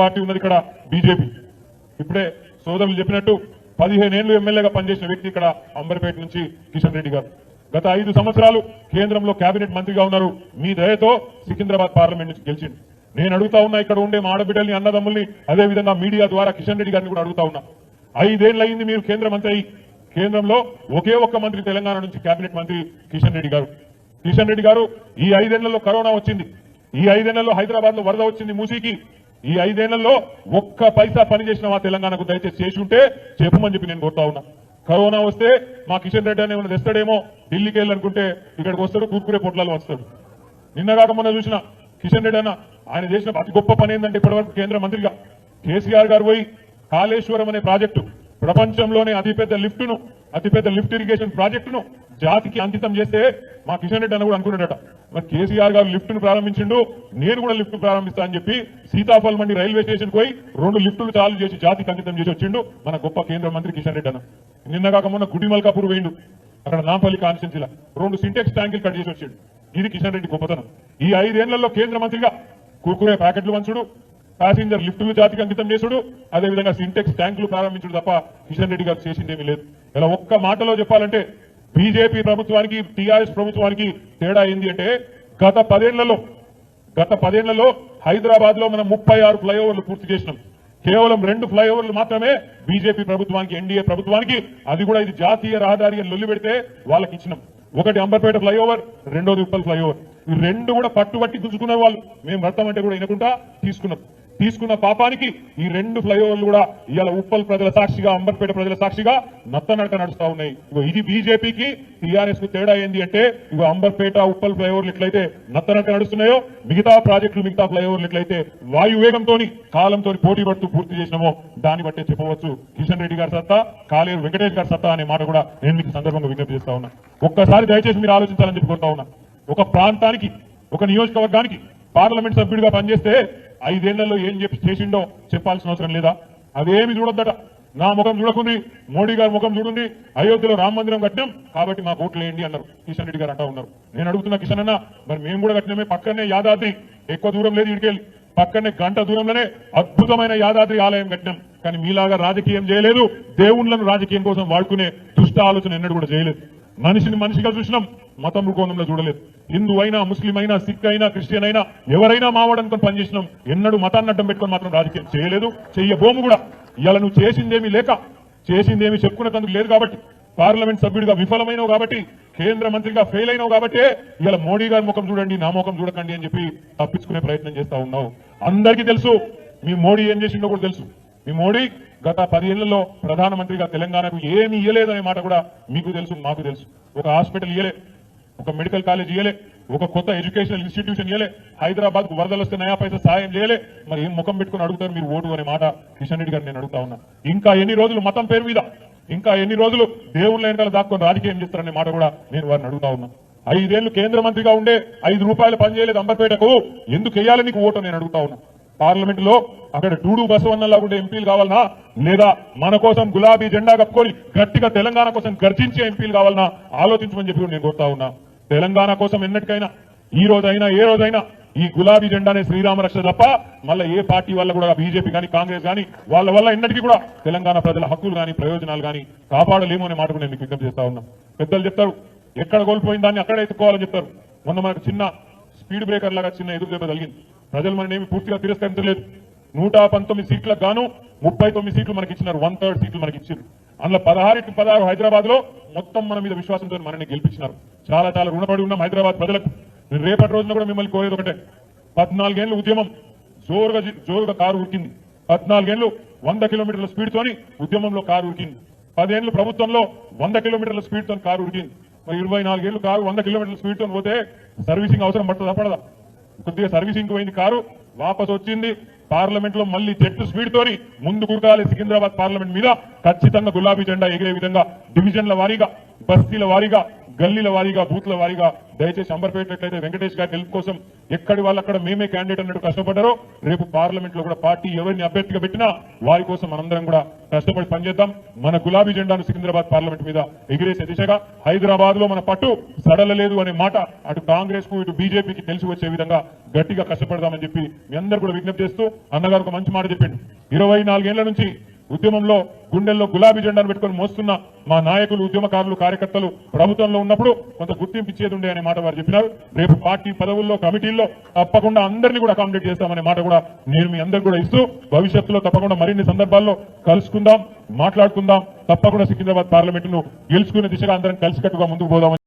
Party ఉన్నది ఇక్కడ BJP. ఇప్పుడే సోదరులు చెప్పినట్టు పదిహేను ఏళ్ళు ఎమ్మెల్యేగా పనిచేసిన వ్యక్తి ఇక్కడ అంబర్పేట నుంచి కిషన్ రెడ్డి గారు. గత ఐదు సంవత్సరాలు కేంద్రంలో కేబినెట్ మంత్రిగా ఉన్నారు. మీ దయతో సికింద్రాబాద్ పార్లమెంట్ నుంచి గెలిచింది నేను అడుగుతా ఉన్నా ఇక్కడ ఉండే మా ఆడబిడ్డల్ని అన్నదమ్ముల్ని అదే విధంగా మీడియా ద్వారా కిషన్ రెడ్డి గారిని కూడా అడుగుతా ఉన్నా. ఐదేళ్ళు అయింది మీరు కేంద్ర మంత్రి కేంద్రంలో ఒకే ఒక్క మంత్రి తెలంగాణ నుంచి కేబినెట్ మంత్రి కిషన్ రెడ్డి గారు. కిషన్ రెడ్డి గారు ఈ ఐదేళ్ళలో కరోనా వచ్చింది. ఈ ఐదేళ్ళలో హైదరాబాద్లో వరద వచ్చింది మూసీకి. ఈ ఐదేళ్ళలో ఒక్క పైసా పని చేసిన మా తెలంగాణకు దయచేసి చేసి ఉంటే చెప్పమని చెప్పి నేను కోరుతా ఉన్నా. కరోనా వస్తే మా కిషన్ రెడ్డి అని ఏమైనా తెస్తాడేమో? ఢిల్లీకి వెళ్ళాలనుకుంటే ఇక్కడికి వస్తాడు కూర్కురే పొట్లాలు వస్తాడు. నిన్న కాక మొన్న చూసిన కిషన్ రెడ్డి అన్న ఆయన చేసిన అతి గొప్ప పని ఏంటంటే ఇప్పటివరకు కేంద్ర మంత్రిగా. కేసీఆర్ గారు పోయి కాళేశ్వరం అనే ప్రాజెక్టు ప్రపంచంలోనే అతిపెద్ద లిఫ్ట్ను అతిపెద్ద లిఫ్ట్ ఇరిగేషన్ ప్రాజెక్టును జాతికి అంకితం చేస్తే మా కిషన్ రెడ్డి అని కూడా అనుకున్నాడట. మరి కేసీఆర్ గారు లిఫ్ట్ను ప్రారంభించిండు నేను కూడా లిఫ్ట్ ప్రారంభిస్తా అని చెప్పి సీతాఫల్ మండి రైల్వే స్టేషన్ పోయి రెండు లిఫ్టులు చాలు చేసి జాతికి అంకితం చేసి వచ్చిండు మన గొప్ప కేంద్ర మంత్రి కిషన్ రెడ్డి అన్న. నిన్న కాక మొన్న గుడిమల్కాపూర్ వేయిండు అక్కడ నాంపల్లి కాన్స్టిట్యున్సీలో రెండు సింటెక్స్ ట్యాంకులు కట్ చేసి వచ్చిండు. ఇది కిషన్ రెడ్డి గొప్పతనం. ఈ ఐదేళ్ళలో కేంద్ర మంత్రిగా కుర్కురే ప్యాకెట్లు వంచుడు ప్యాసింజర్ లిఫ్టులు జాతికి అంకితం చేసుడు అదేవిధంగా సింటెక్స్ ట్యాంకులు ప్రారంభించుడు తప్ప కిషన్ రెడ్డి గారు చేసిందేమీ లేదు. ఇలా ఒక్క మాటలో చెప్పాలంటే బీజేపీ ప్రభుత్వానికి టీఆర్ఎస్ ప్రభుత్వానికి తేడా ఏంది అంటే గత పదేళ్ళలో గత పదేళ్ళలో హైదరాబాద్లో మనం ముప్పై ఆరు ఫ్లైఓవర్లు పూర్తి చేసినాం. కేవలం రెండు ఫ్లైఓవర్లు మాత్రమే బీజేపీ ప్రభుత్వానికి ఎన్డీఏ ప్రభుత్వానికి అది కూడా ఇది జాతీయ రహదారి అని లొల్లి పెడితే వాళ్ళకి ఇచ్చినాం. ఒకటి అంబర్పేట ఫ్లైఓవర్ రెండోది ఉప్పల్ ఫ్లైఓవర్. ఈ రెండు కూడా పట్టుబట్టి గుంజుకునే వాళ్ళు మేము పడతామంటే కూడా వినకుండా తీసుకున్నాం. తీసుకున్న పాపానికి ఈ రెండు ఫ్లైఓవర్లు కూడా ఇవాళ ఉప్పల్ ప్రజల సాక్షిగా అంబర్పేట ప్రజల సాక్షిగా నత్తనడక నడుస్తా ఉన్నాయి. ఇగో ఇది బీజేపీకి టీఆర్ఎస్కు తేడా ఏంది అంటే ఇగో అంబర్పేట ఉప్పల్ ఫ్లైఓవర్లు ఎట్లయితే నత్తనడక నడుస్తున్నాయో మిగతా ప్రాజెక్టులు మిగతా ఫ్లైఓవర్లు ఎట్లయితే వాయువేగంతో కాలంతో పోటీ పడుతూ పూర్తి చేసినామో దాన్ని బట్టే చెప్పవచ్చు కిషన్ రెడ్డి గారి సత్తా కాలేరు వెంకటేష్ గారి సత్తా అనే మాట కూడా నేను మీకు సందర్భంగా విజ్ఞప్తి చేస్తా ఉన్నా. ఒక్కసారి దయచేసి మీరు ఆలోచించాలని చెప్పి కోరుతా ఉన్నా. ఒక ప్రాంతానికి ఒక నియోజకవర్గానికి పార్లమెంట్ సభ్యుడిగా పనిచేస్తే ఐదేళ్ళలో ఏం చెప్పి చేసిండో చెప్పాల్సిన అవసరం లేదా? అదేమి చూడొద్దట. నా ముఖం చూడకుంది మోడీ గారి ముఖం చూడండి అయోధ్యలో రామ మందిరం కట్టినాం కాబట్టి మా ఓట్లు వేయండి అన్నారు. కిషన్ రెడ్డి గారు అంటా ఉన్నారు. నేను అడుగుతున్నా కిషన్ అన్న మరి మేము కూడా కట్టినామే పక్కనే యాదాద్రి. ఎక్కువ దూరం లేదు ఇడికెళ్ళి పక్కనే గంట దూరంలోనే అద్భుతమైన యాదాద్రి ఆలయం కట్టినాం. కానీ మీలాగా రాజకీయం చేయలేదు. దేవుళ్ళను రాజకీయం కోసం వాడుకునే దుష్ట ఆలోచన ఎన్నడూ కూడా చేయలేదు. మనిషిని మనిషిగా చూసినాం. మతం కోణంలో చూడలేదు. హిందూ అయినా ముస్లిం అయినా సిక్ అయినా క్రిస్టియన్ అయినా ఎవరైనా మావాడనుకొని పనిచేసినాం. ఎన్నడూ మతాన్ని అడ్డం పెట్టుకొని మాత్రం రాజకీయం చేయలేదు. చెయ్యబోము కూడా. ఇవాళ నువ్వు చేసిందేమీ లేక. చేసిందేమీ చెప్పుకునేందుకు లేదు కాబట్టి. పార్లమెంట్ సభ్యుడిగా విఫలమైనవు కాబట్టి కేంద్ర మంత్రిగా ఫెయిల్ అయినావు కాబట్టి ఇలా మోడీ గారి ముఖం చూడండి నా ముఖం చూడకండి అని చెప్పి తప్పించుకునే ప్రయత్నం చేస్తా ఉన్నావు. అందరికీ తెలుసు మీ మోడీ ఏం చేసిండో కూడా తెలుసు. మీ మోడీ గత పదేళ్ళలో ప్రధానమంత్రిగా తెలంగాణకు ఏమి ఇయ్యలేదనే మాట కూడా మీకు తెలుసు మాకు తెలుసు. ఒక హాస్పిటల్ ఇయ్యలే. ఒక మెడికల్ కాలేజ్ ఇయ్యలే ఒక కొత్త ఎడ్యుకేషనల్ ఇన్స్టిట్యూషన్ ఇయ్యలే హైదరాబాద్కు వరదలు వస్తే నయా పైసా సాయం చేయలే. మరి ఏం ముఖం పెట్టుకుని అడుగుతారు మీరు ఓటు అనే మాట? కిషన్ రెడ్డి గారు నేను అడుగుతా ఉన్నా. ఇంకా ఎన్ని రోజులు మతం పేరు మీద? ఇంకా ఎన్ని రోజులు దేవుళ్ళ వెనకాల దాక్కొని రాజకీయం చేస్తారనే మాట కూడా నేను వారిని అడుగుతా ఉన్నా. ఐదేళ్ళు కేంద్ర మంత్రిగా ఉండే ఐదు రూపాయలు పనిచేయలేదు అంబర్పేటకు. ఎందుకు వేయాలి నీకు ఓటు నేను అడుగుతా ఉన్నా. పార్లమెంట్లో అక్కడ డూడు బసవన్నలా ఉండే ఎంపీలు కావాలనా? లేదా మన కోసం గులాబీ జెండా కప్పుకొని గట్టిగా తెలంగాణ కోసం గర్జించే ఎంపీలు కావాలనా? ఆలోచించమని చెప్పి నేను కోరుతా ఉన్నా. తెలంగాణ కోసం ఎన్నటికైనా ఈ రోజైనా ఏ రోజైనా ఈ గులాబీ జెండానే శ్రీరామ రక్ష తప్ప మళ్ళీ ఏ పార్టీ వల్ల కూడా బీజేపీ కానీ కాంగ్రెస్ కానీ వాళ్ళ వల్ల ఎన్నటికీ కూడా తెలంగాణ ప్రజల హక్కులు కానీ ప్రయోజనాలు కానీ కాపాడలేము అనే మాట కూడా నేను విజ్ఞప్తి చేస్తా ఉన్నాం. పెద్దలు చెప్తారు ఎక్కడ కోల్పోయిన దాన్ని అక్కడ ఎత్తుకోవాలని చెప్తారు. మొన్న మనకు చిన్న స్పీడ్ బ్రేకర్ లాగా చిన్న ఎదురు దెబ్బ తగిలింది. ప్రజలు మన పూర్తిగా తిరస్కరించలేదు. నూట పంతొమ్మిది సీట్లకు గాను ముప్పై తొమ్మిది సీట్లు మనకి ఇచ్చినారు. వన్ థర్డ్ సీట్లు మనకి ఇచ్చారు అందులో పదహారు పదహారు హైదరాబాద్లో మొత్తం మన మీద విశ్వాసంతో మనల్ని గెలిపించినారు. చాలా చాలా రుణపడి ఉన్నాం హైదరాబాద్ ప్రజలకు రేపటి రోజున కూడా మిమ్మల్ని కోరేది ఒకటే. పద్నాలుగేళ్ళు ఉద్యమం జోరుగా జోరుగా కారు ఉరికింది. పద్నాలుగేళ్ళు వంద కిలోమీటర్ల స్పీడ్ తోని ఉద్యమంలో కారు ఉరికింది. పదేళ్ళు ప్రభుత్వంలో వంద కిలోమీటర్ల స్పీడ్తో కారు ఉరికింది. మరి ఇరవై నాలుగేళ్ళు కారు వంద కిలోమీటర్ల స్పీడ్ పోతే సర్వీసింగ్ అవసరం పడుతుందా పడదా? కొద్దిగా సర్వీసింగ్ పోయింది కారు వాపస్ వచ్చింది. పార్లమెంట్లో మళ్ళీ జట్టు స్పీడ్ తోని ముందు కురకాలి సికింద్రాబాద్ పార్లమెంట్ మీద. ఖచ్చితంగా గులాబీ జెండా ఎగిరే విధంగా డివిజన్ల వారీగా బస్తీల వారీగా గల్లీల వారీగా బూత్ల వారీగా దయచేసి అంబర్పేటట్లయితే వెంకటేష్ గారి గెలుపు కోసం ఎక్కడి వాళ్ళు అక్కడ మేమే క్యాండిడేట్ అన్నట్టు కష్టపడ్డారో రేపు పార్లమెంట్లో కూడా పార్టీ ఎవరిని అభ్యర్థిగా పెట్టినా వారి కోసం మనందరం కూడా కష్టపడి పనిచేద్దాం. మన గులాబీ జెండాను సికింద్రాబాద్ పార్లమెంట్ మీద ఎగిరేసే దిశగా హైదరాబాద్లో మన పట్టు సడలలేదు అనే మాట అటు కాంగ్రెస్కు ఇటు బీజేపీకి తెలిసి వచ్చే విధంగా గట్టిగా కష్టపడదామని చెప్పి మీ అందరూ కూడా విజ్ఞప్తి చేస్తూ అన్నగారు ఒక మంచి మాట చెప్పిండు. ఇరవై నాలుగేళ్ళ నుంచి ఉద్యమంలో గుండెల్లో గులాబీ జెండాను పెట్టుకొని మోస్తున్న మా నాయకులు ఉద్యమకారులు కార్యకర్తలు ప్రభుత్వంలో ఉన్నప్పుడు కొంత గుర్తింపు ఇచ్చేది ఉండే అనే మాట వారు చెప్పినారు. రేపు పార్టీ పదవుల్లో కమిటీల్లో తప్పకుండా అందరినీ కూడా అకామిడేట్ చేస్తామనే మాట కూడా నేను మీ అందరు కూడా ఇస్తూ భవిష్యత్తులో తప్పకుండా మరిన్ని సందర్భాల్లో కలుసుకుందాం మాట్లాడుకుందాం. తప్పకుండా సికింద్రాబాద్ పార్లమెంటును గెలుచుకునే దిశగా అందరం కలిసికట్టుగా ముందుకు పోదాం